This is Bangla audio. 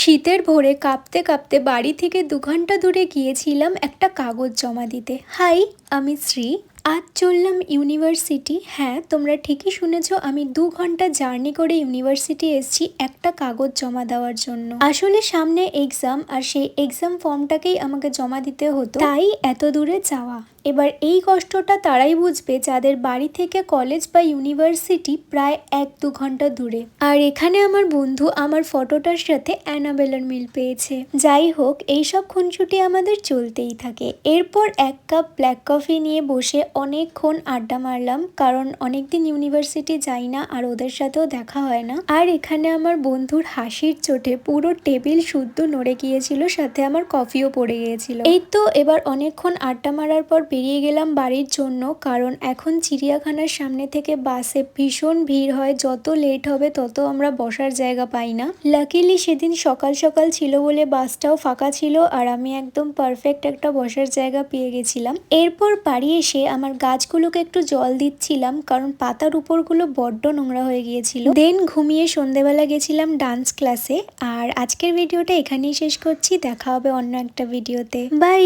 শীতের ভোরে কাঁপতে কাঁপতে বাড়ি থেকে দু ঘণ্টা দূরে গিয়েছিলাম একটা কাগজ জমা দিতে। হাই, আমি শ্রী। আজ চললাম ইউনিভার্সিটি। হ্যাঁ তোমরা ঠিকই শুনেছ, আমি দু ঘণ্টা জার্নি করে ইউনিভার্সিটি এসেছি একটা কাগজ জমা দেওয়ার জন্য। আসলে সামনে এক্সাম আর সেই এক্সাম ফর্মটাকেই আমাকে জমা দিতে হতো। তাই এত দূরে যাওয়া। এবার এই কষ্টটা তারাই বুঝবে যাদের বাড়ি থেকে কলেজ বা ইউনিভার্সিটি প্রায় এক দু ঘণ্টা দূরে। আর এখানে আমার বন্ধু আমার ফটোটার সাথে অ্যানাবেলার মিল পেয়েছে। যাই হোক, এইসব খুনসুটি আমাদের চলতেই থাকে। এরপর এক কাপ ব্ল্যাক কফি নিয়ে বসে অনেকক্ষণ আড্ডা মারলাম, কারণ অনেকদিন ইউনিভার্সিটি যাই না আর ওদের সাথেও দেখা হয় না। আর এখানে আমার বন্ধুর হাসির চোটে পুরো টেবিল শুদ্ধ নড়ে গিয়েছিল, সাথে আমার কফিও পড়ে গিয়েছিল। এই তো এবার অনেকক্ষণ আড্ডা মারার পর বেরিয়ে গেলাম বাড়ির জন্য, কারণ এখন চিড়িয়াখানার সামনে থেকে বাসে ভীষণ ভিড় হয়, যত লেট হবে তত আমরা বসার জায়গা পাই না। লাকিলি সেদিন সকাল সকাল ছিল বলে বাসটাও ফাঁকা ছিল, আর আমি একদম পারফেক্ট একটা বসার জায়গা পেয়ে গেছিলাম। এরপর বাড়ি এসে আমার গাছগুলোকে একটু জল দিচ্ছিলাম, কারণ পাতার উপরগুলো বড্ড নোংরা হয়ে গিয়েছিল। দেন ঘুমিয়ে সন্ধেবেলা গেছিলাম ডান্স ক্লাসে আর আজকের ভিডিওটা এখানেই শেষ করছি, দেখা হবে অন্য একটা ভিডিওতে বাই